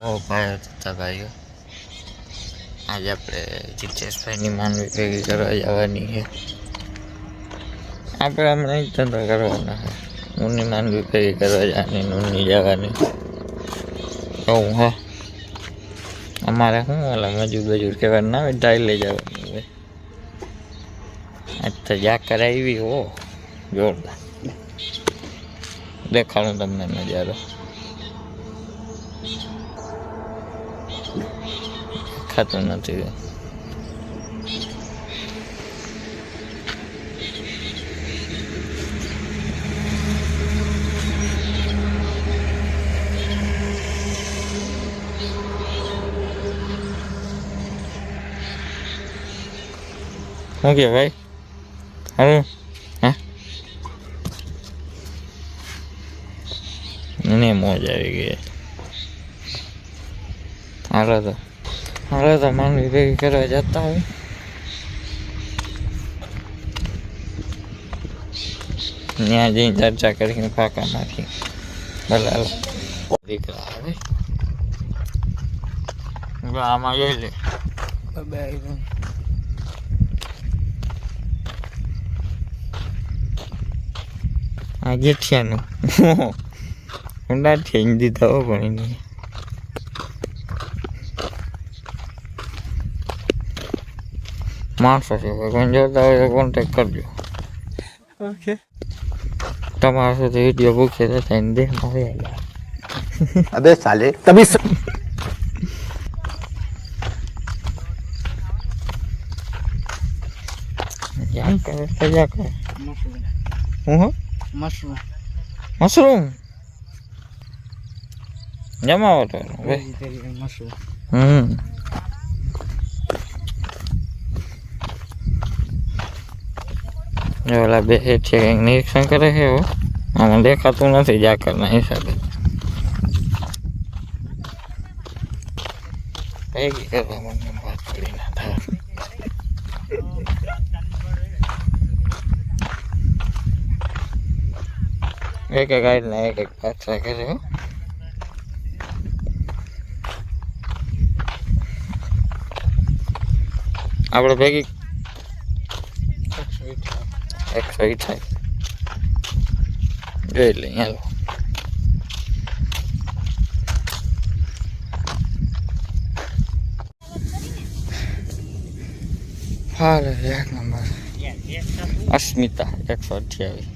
ભાઈ ભાઈઓ આજે આપણે જીતેશભાઈની માનવી ભેગી કરવા જવાની છે. આપણે હમણાં જ ધંધા કરવાના છે. નૂની માનવી ભેગી કરવા જવાની નૂની જવાની. એવું હા? અમારે શું ઓલા મજૂર બજૂર કહેવાનું ના હોય ટાઈ લઈ જવાની હવે આજ તો જા કરાવી હો. જોરદાર. દેખાડું તમને નજારો. ખાતું નથી. શું કે ભાઈ? હવે? હા? મને મોજ આવી ગઈ. હાલો તો. હાલો તો માનવી ભેગી કરવા જતા હોય. ત્યાં જઈને ચર્ચા કરીને ફાંકા નાખી. ભલે, હાલો. દીકરા આવે. આમાં જોઈ લે. આ જેઠિયાનું ઊંડા ઠેંગ દીધા હો પણ માણસો છે કોઈ જોતા હોય તો કોન્ટેક કરજો ઓકે તમારા સાથે વિડીયો પૂછે તો થઈને દેહમાં હોય અબે સાલે તમે યાર કરે તૈયાર કરે હું મશરૂમ મશરૂમ જમાવો તો મશરૂમ હમ ઓલા બે છે કંઈક નિરીક્ષણ કરે છે હો આમાં દેખાતું નથી જાકરના હિસાબે. ભેગી કરવા મને વાત એક એક આઈડના એક એક પાછા કરે આપણે ભેગી એકસો અઠાવીસ જોઈ લઈએ, હાલો. હાલો, એક નંબર. અસ્મિતા એકસો અઠ્યાવીસ.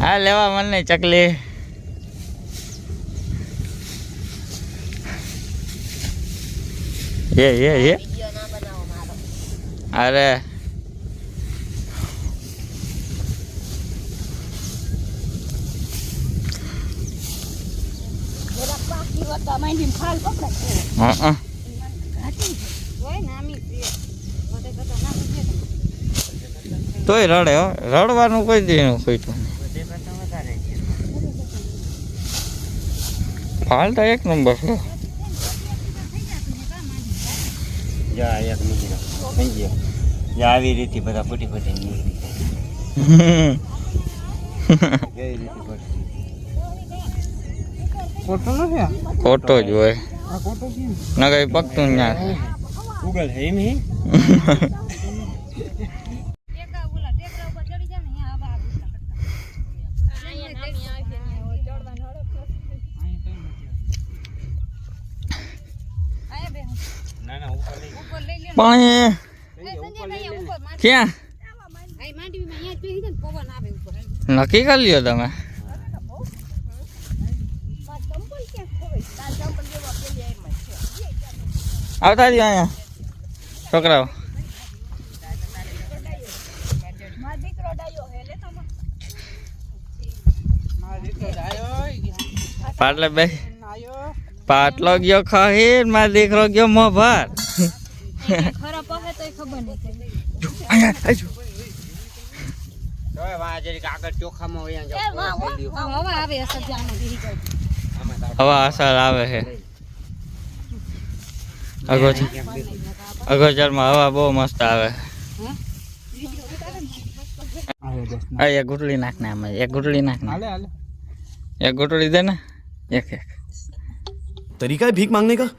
હા, લેવા મને ચકલી. એ હે હે. અરે. હા તોય રડે, હો. રડવાનું કોઈ દી નું કોઈ તો ફાલ તો એક નંબર છે જા એક નીકળ્યો સમજી જા આવી રીતે બધા ફૂટી ફૂટી. નીકળી ફોટો નથી ખોટો જ હોય. આ ફોટો છે કઈ પકતું ના ગૂગલ હે એમ હે ના ના ઉપર લઈ પાણી. ક્યાં? નક્કી કરી લ્યો તમે. આવતા રહ્યો અહીંયા. છોકરાઓ. પાટલે બે પાટલો ગયો ખહીર, મારો દીકરો ગયો મોભાર. ખરા પહે તો ખબર નહીં જો આયા આજો હવે વા જરી કાગળ ચોખામાં હોય જો હવે આવે અસર જાનો દીહી ગઈ હવે અસર આવે છે અગોચર અગોચરમાં હવા બહુ મસ્ત આવે એક ગુટલી નાખ ને આમાં એક ગુટલી નાખ ને એક ગુટલી દે ને એક એક તરીકા ભીખ માંગને કા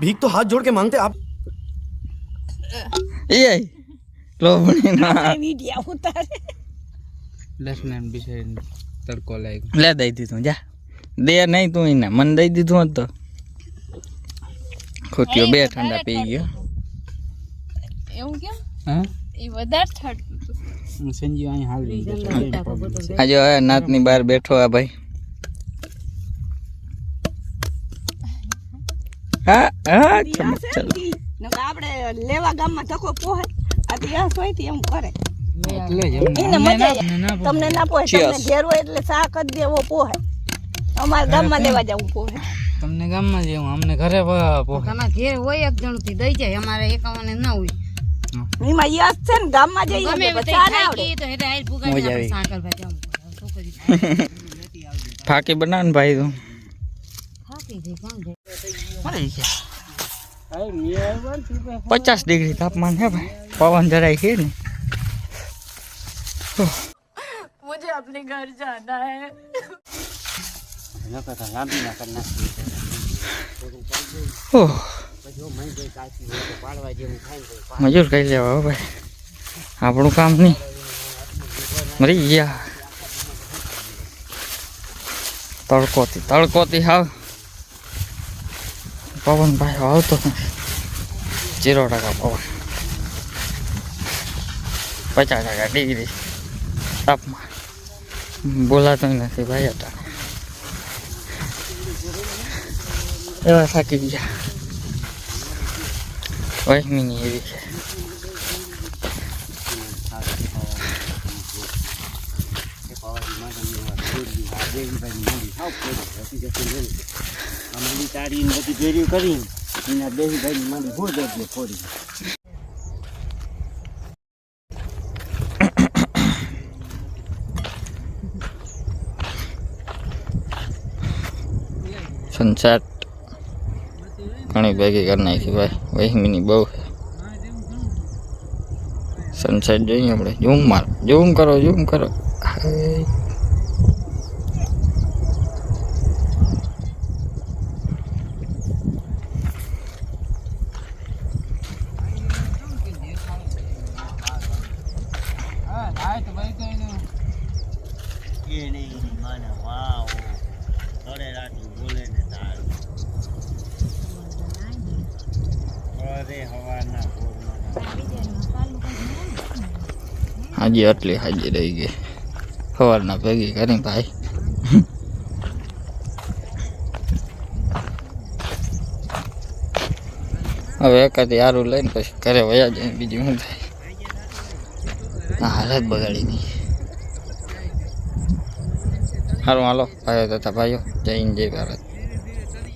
ભીખ તો હાથ જોડ કે માંગતે આપ Iya. Lobunin na. Video utare. લસણ વિશે તડકો લાગ્યો લે દઈ દીધું જા દે નહીં તું એને મને દઈ દીધું તો ખોટ્યો બે ઠંડા પી ગયો એવું કેમ હા એ વધારે ઠંડુ સંજીવ અહીં હાલી આજે હવે નાતની બહાર બેઠો આ ભાઈ હા હા ચમક ચાલો નકર આપણે લેવા ગામમાં ધક્કો પોહાય આ તો યાસથી એમ કરે. એટલે જ એને મજા આવે. અમને ના તમને ના પોહે. તમને ઘેર હોય એટલે શાક જ દેવો પોહે. અમારે ગામમાં લેવા જવું પોહે. તમને ગામમાં જ એવું અમને ઘરે પોહે. તમારે ઘેર હોય એક જણથી દઈ જાય અમારે એકાવાને ના હોય. એમાં યસ છે ને ગામમાં જઈએ તે હેઠે આઈ આવી. સાકર ભાઈ જવું પડે. શું કરી ફાકી બનાવ ને ભાઈ તું. ફાકી ગઈ કોણ ગયા पचास डिग्री तापमान है भाई। पवन जरा ही नहीं मुझे अपने घर जाना है। मजूर कही लिया भाई। आप काम नहीं। मरी गया। तड़कोती तड़कोती हाँ પવન ભાઈ આવતો નથી જીરો ટકા પવન પચાસ ટકા ડિગ્રી તાપમાન બોલાતું નથી ભાઈ હતા એવા થાકી ગયા વહેમીની એવી છે અમારી તારીને બધી ભેરી કરી એના બેસી ભાઈ મારી ભૂલ દે ફોડી સનસેટ ઘણી ભેગી કરી નાખી ભાઈ. વહીમીની બહુ છે. સનસેટ જોઈએ આપણે. ઝૂમ મારો. ઝૂમ કરો ઝૂમ કરો. હાય. હા થાય તો ભાઈ તો એનું એ નહીં માને વાવ થોડે રાતું બોલે ને તારું અરે હવાના ભોરમાં હાજી આટલી હાજી રહી ગઈ સવારના ભેગી કરી ભાઈ હવે એકાદી સારું લઈને પછી ઘરે વયા જાય બીજું શું થાય આ હાલત બગાડી દી સારું હાલો ભાઈઓ તથા ભાઈઓ જય હિન્દ જય ભારત